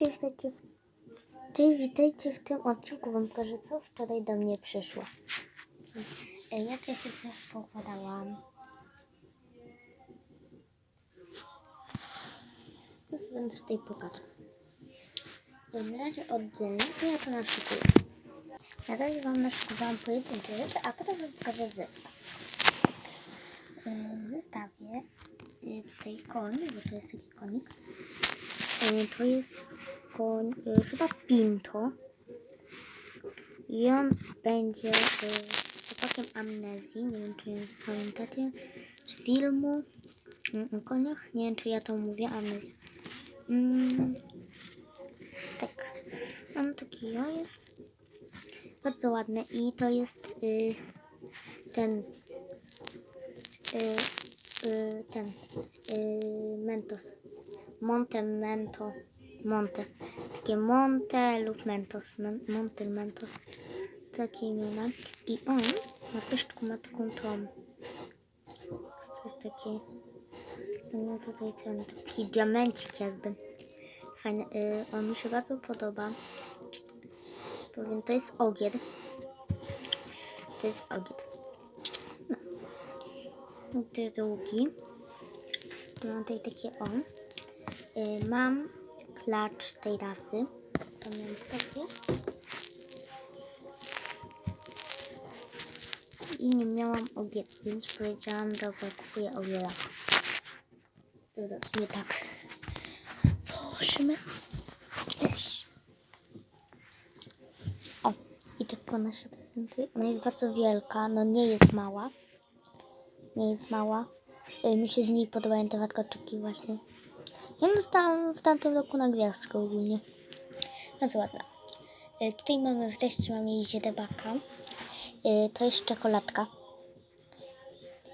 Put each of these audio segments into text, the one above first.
Witajcie w... Cześć, witajcie w tym odcinku. Wam pokażę, co wczoraj do mnie przyszło. E, Ja sobie pokładałam. Więc tutaj pokażę. E, Na razie oddzielnie, to ja to naszykuję. Na razie Wam naszykowałam pojedyncze rzeczy, a potem Wam pokażę zestaw. W zestawie e, tutaj koń, bo to jest taki konik. To jest koń, e, chyba Pinto. I on będzie e, chłopakiem amnezji. Nie wiem, czy pamiętacie z filmu mm, o koniach. Nie wiem, czy ja to mówię, amnezja. Mm, tak. On taki o jest. Bardzo ładny. I to jest y, ten y, y, ten y, Mentos. Monte Mento. Monte. Takie Monte lub Mentos. Men, Monte Mentos. Takie imiona. I on na pyszczku ma taką tą. To jest taki. No tutaj ten taki diamencik jakby. Fajny. Y, on mi się bardzo podoba. Powiem, to jest ogier. To jest ogier. No. I te długi. Mam tutaj takie o. Y, mam klacz tej rasy. To miałem. I nie miałam ogier, więc powiedziałam, dobra, kupuję ogiera. Dobra, sumie tak. Położymy. O, i ona się prezentuje. Ona jest bardzo wielka, no nie jest mała. Nie jest mała. Y, mi się z niej podobają te warkoczyki właśnie. Ja dostałam w tamtym roku na gwiazdkę ogólnie. Bardzo ładna. Y, tutaj mamy w teście mamy jej ziedebaka. Y, to jest czekoladka.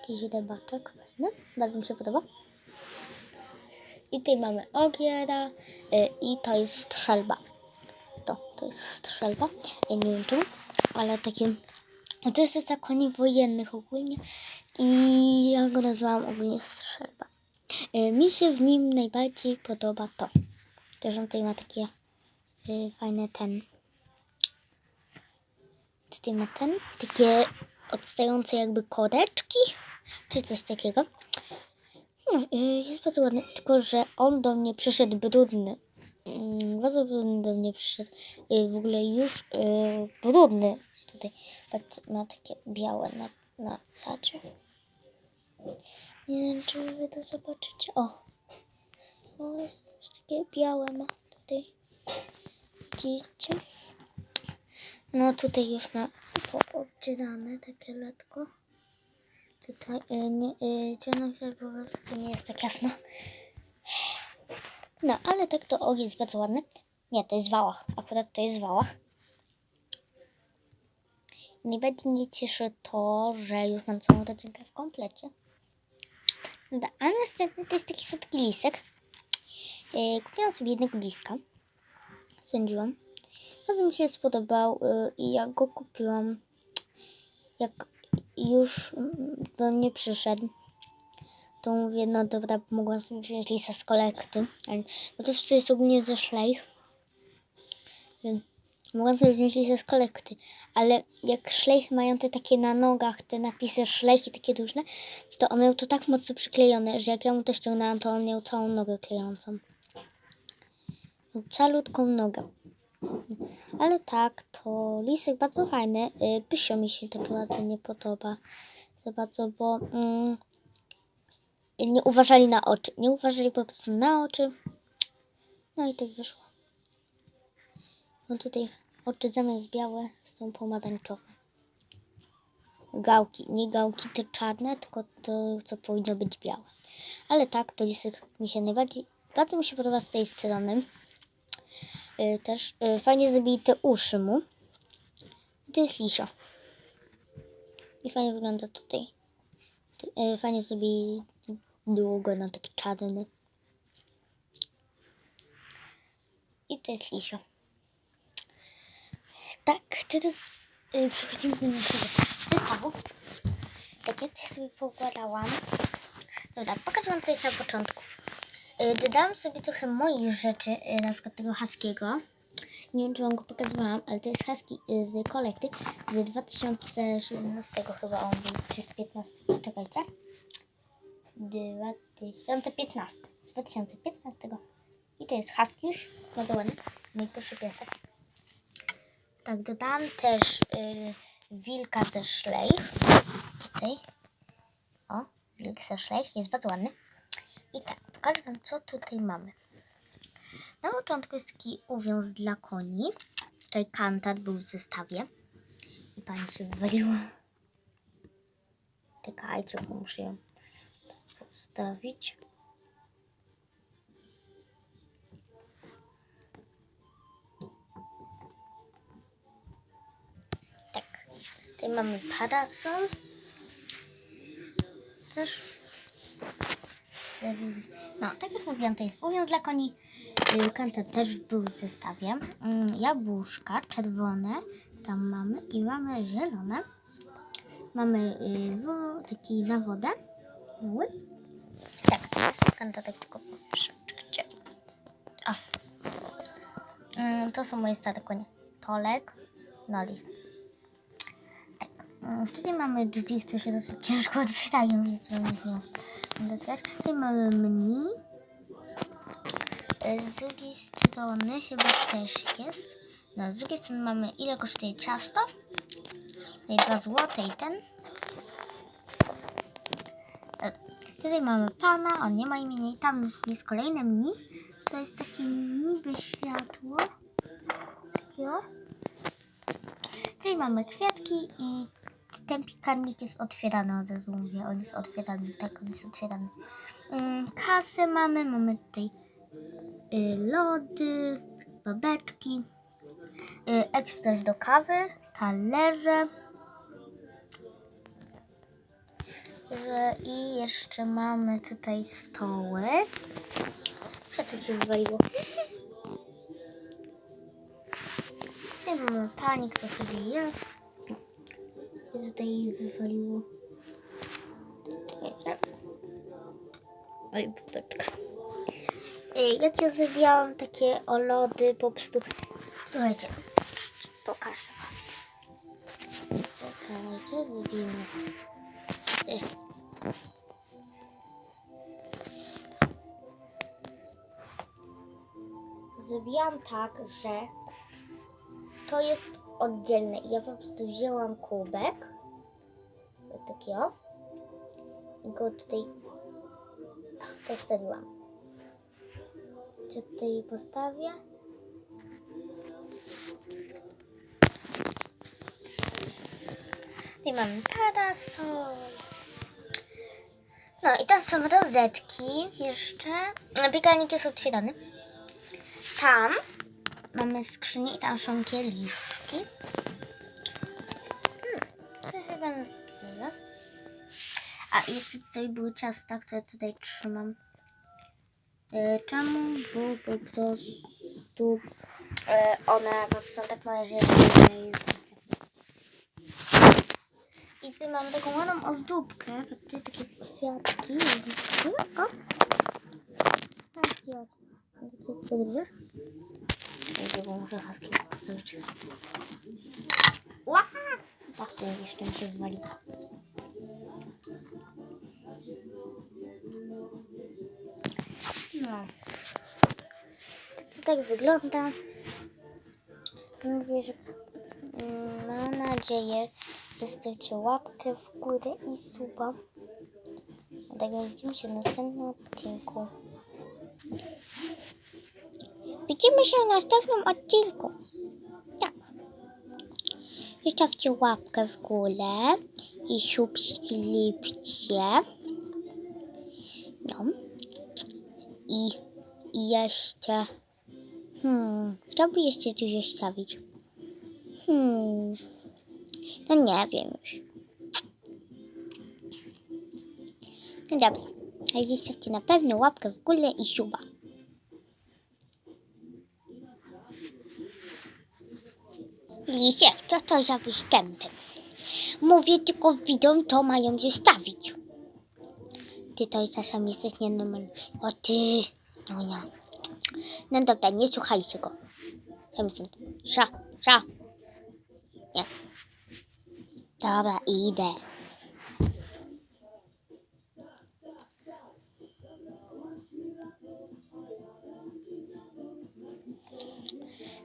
Taki ziedebaczek. Fajny. Bardzo mi się podoba. I tutaj mamy ogiera y, i to jest strzelba. To, to jest strzelba. Ja nie wiem czemu, ale takie... No to jest zestaw koni wojennych ogólnie i ja go nazwałam ogólnie strzelba. Y, Mi się w nim najbardziej podoba to, że on tutaj ma takie y, fajne ten, tutaj ma ten, takie odstające jakby koreczki, czy coś takiego. No, y, jest bardzo ładny, tylko że on do mnie przyszedł brudny. Mm, Bardzo brudny do mnie przyszedł. W ogóle już brudny. Tutaj ma takie białe na, na sadzie. Nie wiem, czy wy to zobaczycie. O! O, jest coś takie białe ma tutaj. Widzicie? No tutaj już ma poobdzierane takie letko. Tutaj y, nie, y, ciemno się, bo po prostu nie jest tak jasno. No, ale tak to ogień jest bardzo ładny. Nie, to jest wałach. Akurat to jest wałach. Najbardziej mnie cieszy to, że już mam całą rodzinkę w komplecie. No da, a następny to jest taki słodki lisek. Yy, kupiłam sobie jednego liska. Sądziłam. Bardzo mi się spodobał yy, i ja go kupiłam jak już mm, do mnie przyszedł. To mówię, no dobra, mogłam sobie wziąć lisa z kolekty. Bo to wszystko jest ogólnie ze szlejch. Więc Wziąć listę z kolekty, ale jak szlejch mają te takie na nogach, te napisy szlejch i takie różne, to on miał to tak mocno przyklejone, że jak ja mu to ściągnęłam, to on miał całą nogę klejącą. Miał nogę. Ale tak, to lisek bardzo fajny. Y, Pysio mi się tak bardzo nie podoba. Za bardzo, bo mm, nie uważali na oczy. Nie uważali po prostu na oczy. No i tak wyszło. No tutaj oczy zamiast białe są pomarańczowe. Gałki, nie gałki te czarne, tylko to, co powinno być białe. Ale tak, to lisek mi się najbardziej, bardzo mi się podoba z tej strony. Yy, też yy, fajnie zrobili te uszy mu. To jest lisio. I fajnie wygląda tutaj. Yy, fajnie zrobili długo na taki czarny. I to jest lisio. Tak, teraz y, przechodzimy do naszego zestawu. Tak ja sobie poukładałam. Dobra, pokażę wam co jest na początku. Y, Dodałam sobie trochę moich rzeczy, y, na przykład tego haskiego. Nie wiem, czy wam go pokazywałam, ale to jest husky y, z kolekty z 2017 chyba on był, czy z 15, czekajcie. 2015. 2015. I to jest husky już, bardzo ładny, mój pierwszy piesek. Tak, dodałam też y, wilka ze szlejf. Tutaj. O, wilk ze szlejf, jest bardzo ładny. I tak, pokażę Wam, co tutaj mamy. Na początku jest taki uwiąz dla koni. Tutaj kantat był w zestawie. I pani się wywaliła. Czekajcie, muszę ją postawić. Tutaj mamy parasol. Też no, tak jak mówiłam, to jest uwiąz dla koni. Yy, Kanta też był w zestawie. Yy, jabłuszka czerwone tam mamy i mamy zielone. Mamy wo, taki na wodę. Mały. Tak, Kanta tak tylko troszeczkę. O. Yy, to są moje stare konie. Tolek, Nolis. Yy, tutaj mamy drzwi, które się dosyć ciężko otwierają, więc mam nie otwierać. Tutaj mamy mni. E, Z drugiej strony chyba też jest. No, z drugiej strony mamy ile kosztuje ciasto. Tutaj 2 złote i ten. E, Tutaj mamy pana, on nie ma imienia i tam jest kolejne mni. To jest takie niby światło. Tutaj mamy kwiatki i ten piekarnik jest otwierany, od razu mówię, on jest otwierany, tak, on jest otwierany. Ym, kasę mamy, mamy tutaj y, lody, babeczki, y, ekspres do kawy, talerze. I jeszcze mamy tutaj stoły. Wszystko się wywaliło. Tutaj mamy pani, kto sobie je. Tutaj wywaliło. Oj. Ej, Jak ja zrobiłam takie olody po prostu. Słuchajcie, pokażę wam. Czekajcie, zrobimy. Zrobiłam tak, że to jest oddzielne. I ja po prostu wzięłam kubek. Takiego. I go tutaj też wsadziłam. Czy tutaj postawię? Tutaj mamy parasol. No i tam są rozetki jeszcze. Piekarnik jest otwierany. Tam mamy skrzynię i tam są kieliszki. Hmm, to chyba na tyle. A jeszcze tutaj były ciasta, które tutaj trzymam. E, czemu? Bo po prostu e, one po prostu są tak małe, że I tutaj mam taką ładną ozdóbkę. Tutaj takie kwiatki. O! Takie takie podróże. Czekajcie, bo muszę haski postawić. Ła! Pasy jeszcze mi się zwaliło. No. To, to tak wygląda. Mam nadzieję, że, mm, mam nadzieję, że zostawicie łapkę w górę i suba. Tak widzimy się w następnym odcinku. Widzimy się w następnym odcinku. Tak. Zostawcie łapkę w górę i subskrypcję. No. I, I jeszcze. Hmm, co by jeszcze tu zostawić? Hmm. No nie wiem już. No dobra. A zostawcie na pewno łapkę w górę i suba. Lisie, co to za występy? Mówię tylko widzom, to mają zostawić. Ty to czasami jesteś nienormalny. O ty, No nie. No dobra, nie słuchajcie go. Ja sza, sza. Nie. Dobra, idę.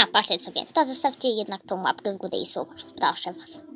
No, patrzcie sobie. To zostawcie jednak tą łapkę w górę i suba. Proszę was.